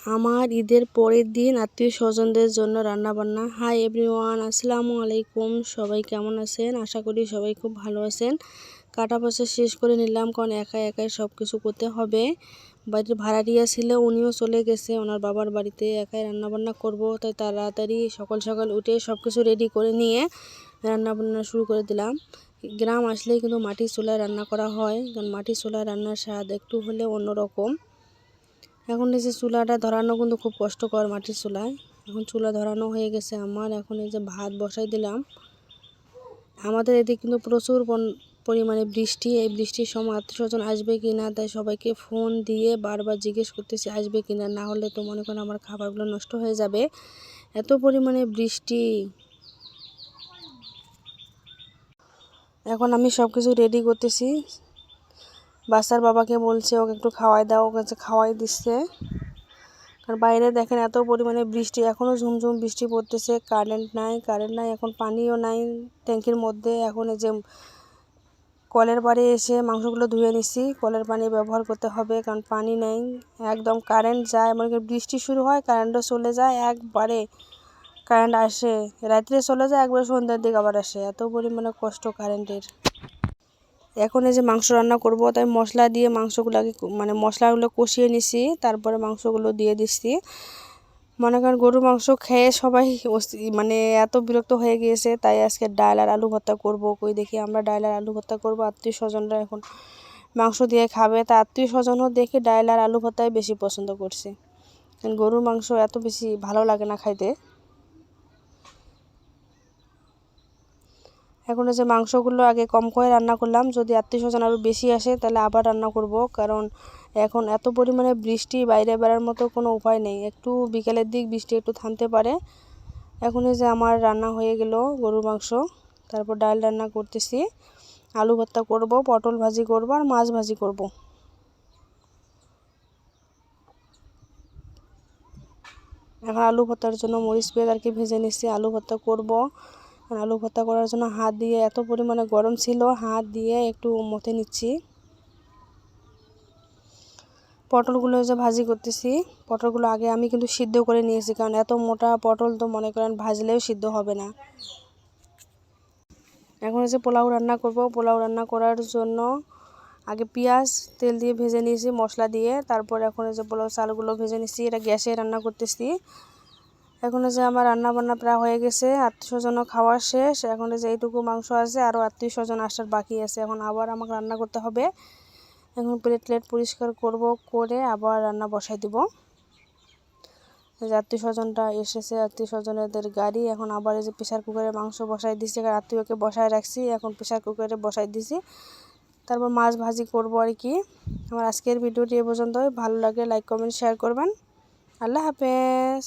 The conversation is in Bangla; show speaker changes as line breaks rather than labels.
আমার ঈদের পরের দিন আত্মীয় স্বজনদের জন্য রান্নাবান্না। হাই এভরিওয়ান আসসালামু আলাইকুম। সবাই কেমন আছেন? আশা করি সবাই খুব ভালো আছেন। কাটা পয়সা শেষ করে নিলাম, কারণ একা একাই সব কিছু করতে হবে। বাড়ির ভাড়াটিয়া ছিল, উনিও চলে গেছে। ওনার বাবার বাড়িতে একাই রান্নাবান্না করব, তাই তাড়াতাড়ি সকাল সকাল উঠে সব কিছু রেডি করে নিয়ে রান্নাবান্না শুরু করে দিলাম। গ্রাম আসলেই কিন্তু মাটির চুলায় রান্না করা হয়। কারণ মাটির চুলায় রান্নার স্বাদ একটু হলে অন্যরকম। এখন এই যে চুলাটা ধরানো কিন্তু খুব কষ্টকর মাটির চুলায়। এখন চুলা ধরানো হয়ে গেছে আমার, এখন এই যে ভাত বসাই দিলাম। আমাদের এদিকে কিন্তু প্রচুর পরিমাণে বৃষ্টি, এই বৃষ্টির সময় আত্মীয় স্বজন আসবে কি না, তাই সবাইকে ফোন দিয়ে বারবার জিজ্ঞেস করতেছি, আসবে কি না? না হলে তো মনে করেন আমার খাবারগুলো নষ্ট হয়ে যাবে। এত পরিমাণে বৃষ্টি। এখন আমি সব কিছু রেডি করতেছি। বাচ্চার বাবাকে বলছে, ওকে একটু খাওয়াই দাও, ওকে খাওয়াই দিচ্ছে। আর বাইরে দেখেন এত পরিমাণে বৃষ্টি এখনও ঝুমঝুম বৃষ্টি পড়তেছে কারেন্ট নাই কারেন্ট নাই, এখন পানিও নাই ট্যাঙ্কির মধ্যে। এখন এই যে কলের বাড়ি এসে মাংসগুলো ধুয়ে নিচ্ছি, কলের পানি ব্যবহার করতে হবে কারণ পানি নেই, একদম কারেন্ট যায়, মনে বৃষ্টি শুরু হয় কারেন্টও চলে যায়, একবারে কারেন্ট আসে, রাত্রে চলে যায়, একবার সন্ধ্যার দিকে আবার আসে। এত পরিমাণে কষ্ট কারেন্টের এখন এই যে মাংস রান্না করব, তাই মশলা দিয়ে মাংসগুলোকে মানে মশলাগুলো কষিয়ে নিছি, তারপরে মাংসগুলো দিয়ে দিচ্ছি। মনে করেন গরুর মাংস খেয়ে সবাই মানে এত বিরক্ত হয়ে গিয়েছে, তাই আজকে ডাল আর আলু ভর্তা করব। কই দেখি আমরা ডাল আর আলু ভর্তা করব, আত্মীয় স্বজনরা এখন মাংস দিয়ে খাবে, তা আত্মীয় স্বজনও দেখে ডাল আর আলু ভর্তাই বেশি পছন্দ করছে। গরুর মাংস এত বেশি ভালো লাগে না খাইতে। এখন যে মাংসগুলো আগে কম করে রান্না করলাম, যদি আত্মীয় স্বজন আরও বেশি আসে তাহলে আবার রান্না করব, কারণ এখন এত পরিমাণে বৃষ্টি বাইরে বেড়ার মতো কোনো উপায় নেই। একটু বিকেলের দিক বৃষ্টি একটু থামতে পারে। এখন যে আমার রান্না হয়ে গেল গরুর মাংস, তারপর ডাল রান্না করতেছি, আলু ভর্তা করব, পটল ভাজি করব আর মাছ ভাজি করব। এখন আলু ভর্তার জন্য মরিচ পেঁয়াজ আর কি ভেজে নিচ্ছি আলু ভর্তা করব। আলু ভর্তা করার জন্য হাত দিয়ে এত পরিমাণে গরম ছিল, হাত দিয়ে একটু মতে নিচ্ছি। পটলগুলো যে ভাজি করতেছি, পটলগুলো আগে আমি কিন্তু সিদ্ধ করে নিয়েছি, কারণ এত মোটা পটল তো মনে করেন ভাজলেও সিদ্ধ হবে না। এখন হচ্ছে পোলাও রান্না করব। পোলাও রান্না করার জন্য আগে পেঁয়াজ, তেল দিয়ে ভেজে নিয়েছি, মশলা দিয়ে, তারপর এখন যে পোলাও চালগুলো ভেজে নিয়েছি এটা গ্যাসে রান্না করতেছি। এখন যে আমার রান্না বান্না প্রায় হয়ে গেছে আত্মীয় স্বজনও খাওয়া শেষ, এখন যে এইটুকু মাংস আছে, আরও আত্মীয় স্বজন আসার বাকি আছে, এখন আবার আমাকে রান্না করতে হবে। এখন প্লেট প্লেট পরিষ্কার করব, করে আবার রান্না বসাই দিব। যে আত্মীয় স্বজনটা এসেছে আত্মীয় স্বজনদের গাড়ি, এখন আবার এই যে প্রেশার কুকারে মাংস বসাই দিচ্ছি আত্মীয়কে বসায় রাখছি, এখন প্রেশার কুকারে বসাই দিছি। তারপর মাছ ভাজি করব আর কি। আমার আজকের ভিডিওটি এ পর্যন্তই। ভালো লাগে লাইক কমেন্ট শেয়ার করবেন। আল্লাহ হাফেজ।